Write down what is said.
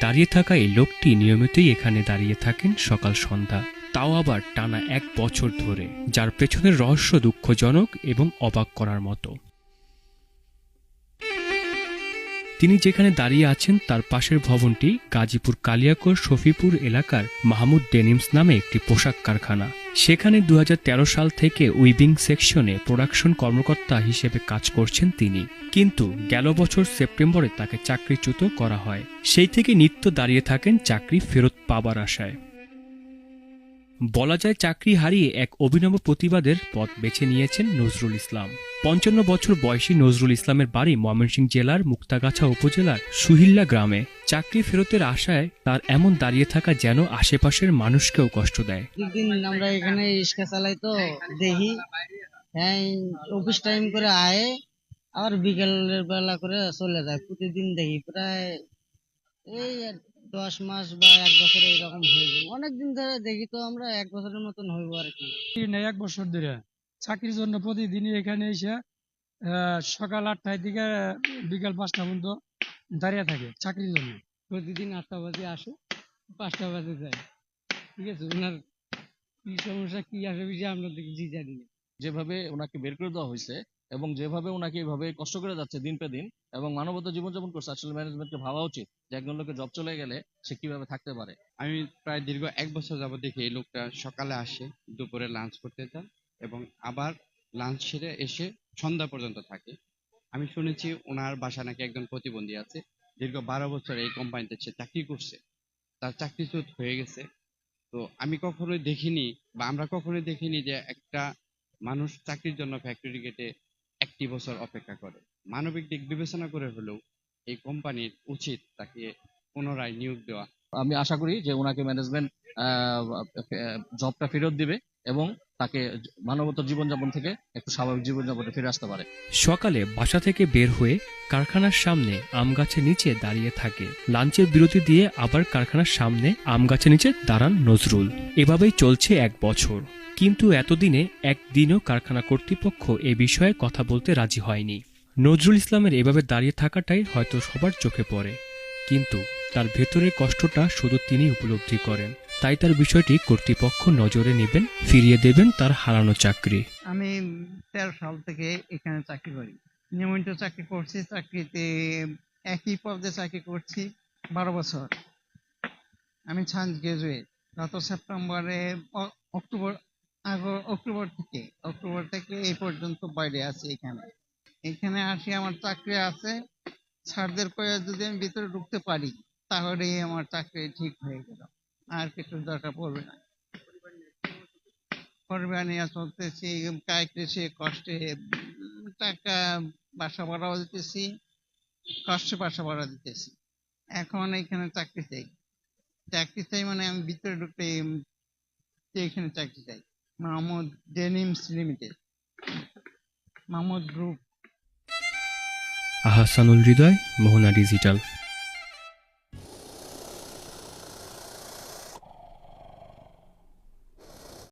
দাঁড়িয়ে থাকা এই লোকটি নিয়মিতই এখানে দাঁড়িয়ে থাকেন সকাল সন্ধ্যা। তাও আবার টানা এক বছর ধরে, যার পেছনের রহস্য দুঃখজনক এবং অবাক করার মতো। তিনি যেখানে দাঁড়িয়ে আছেন, তার পাশের ভবনটি গাজীপুর কালিয়াকোর শফিপুর এলাকার মাহমুদ ডেনিমস নামে একটি পোশাক কারখানা। সেখানে দু হাজার তেরো সাল থেকে উইভিং সেকশনে প্রোডাকশন কর্মকর্তা হিসেবে কাজ করছেন তিনি। কিন্তু গেল বছর সেপ্টেম্বরে তাকে চাকরিচ্যুত করা হয়। সেই থেকে নিত্য দাঁড়িয়ে থাকেন চাকরি ফেরত পাবার আশায়। বলা যায় চাকরি হারিয়ে এক অভিনব প্রতিবাদের পথ বেছে নিয়েছেন নজরুল ইসলাম। পঞ্চান্ন বছর বয়সী নজরুল ইসলামের বাড়ি ময়মনসিংহ জেলার মুক্তাগাছা উপজেলার সুহিল্লা গ্রামে। চাকরি ফেরতের আশায় তার এমন দাঁড়িয়ে থাকা যেন আশেপাশের মানুষকেও কষ্ট দেয়। প্রতিদিন আমরা এখানে চালাই তো, দেখি। হ্যাঁ অফিস টাইম করে আয়, আবার বিকেলের বেলা করে চলে যায়। প্রতিদিন দেখি, প্রায় এই আর দশ মাস বা এক বছর এরকম হইব। অনেকদিন ধরে দেখি তো আমরা এক বছরের মতন হইব আর কি। নেই এক বছর ধরে। চাকরির জন্য প্রতিদিনই এখানে এসে সকাল আটটায় থেকে বিকাল পাঁচটা পর্যন্ত দাঁড়িয়ে থাকে চাকরির জন্য। প্রতিদিন আটটা বাজে আসে পাঁচটা বাজে যায়। ঠিক আছে? ওনার কি সমস্যা কি আসে বিষয়ে আমরা দেখি জানি যেভাবে ওনাকে বের করে দেওয়া হয়েছে এবং যেভাবে ওনাকে এভাবে কষ্ট করে যাচ্ছে দিন পে দিন এবং মানবতা জীবনযাপন করছে আসলে ম্যানেজমেন্টকে ভাবা উচিত যে একজন লোকের জব চলে গেলে সে কীভাবে থাকতে পারে। আমি প্রায় দীর্ঘ এক বছর যাবত দেখি এই লোকটা সকালে আসে, দুপুরে লাঞ্চ করতে যান এবং আবার লাঞ্চ সেরে এসে সন্ধ্যা পর্যন্ত থাকে। আমি শুনেছি ওনার বাসা নাকি একজন প্রতিবন্ধী আছে, দীর্ঘ বারো বছর এই কোম্পানিতে সে চাকরি করছে। তার চাকরিচ্যুত হয়ে গেছে। তো আমি কখনোই দেখিনি বা আমরা কখনোই দেখিনি যে একটা মানুষ চাকরির জন্য ফ্যাক্টরি গেটে একটি বছর অপেক্ষা করে। মানবিক দিক বিবেচনা করে হলেও এই কোম্পানির উচিত তাকে পুনরায় নিয়োগ দেওয়া। আমি আশা করি যে ওনাকে ম্যানেজমেন্ট জবটা ফেরত দিবে এবং তাকে মানবতা জীবনযাপন থেকে একটু স্বাভাবিক জীবনযাপনে ফিরে আসতে পারে। সকালে বাসা থেকে বের হয়ে কারখানার সামনে আম গাছের নিচে দাঁড়িয়ে থাকে। লাঞ্চের বিরতি দিয়ে আবার কারখানার সামনে আম গাছের নিচে দাঁড়ান নজরুল। এভাবেই চলছে এক বছর। কিন্তু এতদিনে একদিনও কারখানা কর্তৃপক্ষ এ বিষয়ে কথা বলতে রাজি হয়নি। নজরুল ইসলামের এভাবে দাঁড়িয়ে থাকাটাই হয়তো সবার চোখে পড়ে। কিন্তু তার ভেতরের কষ্টটা শুধু তিনি উপলব্ধি করেন। তাই তার বিষয়টি কর্তৃপক্ষ নজরে নেবেন, ফিরিয়ে দেবেন তার হারানো চাকরি। আমি তেরো সাল থেকে এখানে চাকরি করি। নিয়মিত চাকরি করছি, চাকরিতে একই পদে চাকরি করছি বারো বছর। আমি সায়েন্স গ্রাজুয়েট গত সেপ্টেম্বরে অক্টোবর অক্টোবর থেকে অক্টোবর থেকে এই পর্যন্ত বাইরে আছি এখানে। এখানে আসি, আমার চাকরি আছে। স্যারদের কয়ে যদি আমি ভিতরে ঢুকতে পারি, তাহলেই আমার চাকরি ঠিক হয়ে গেল। আর কিছু দরকার পড়বে না। পরিবার নিয়ে চলতেছি কাইতেছি কষ্টে, টাকা, বাসা ভাড়াও দিতেছি, কষ্টে বাসা ভাড়া দিতেছি। এখন এখানে চাকরি চাই। চাকরি চাই মানে আমি ভিতরে ঢুকতে এখানে চাকরি চাই। Mahmud denims limited Mahmud group Ahsanul Hridoy Mohona digital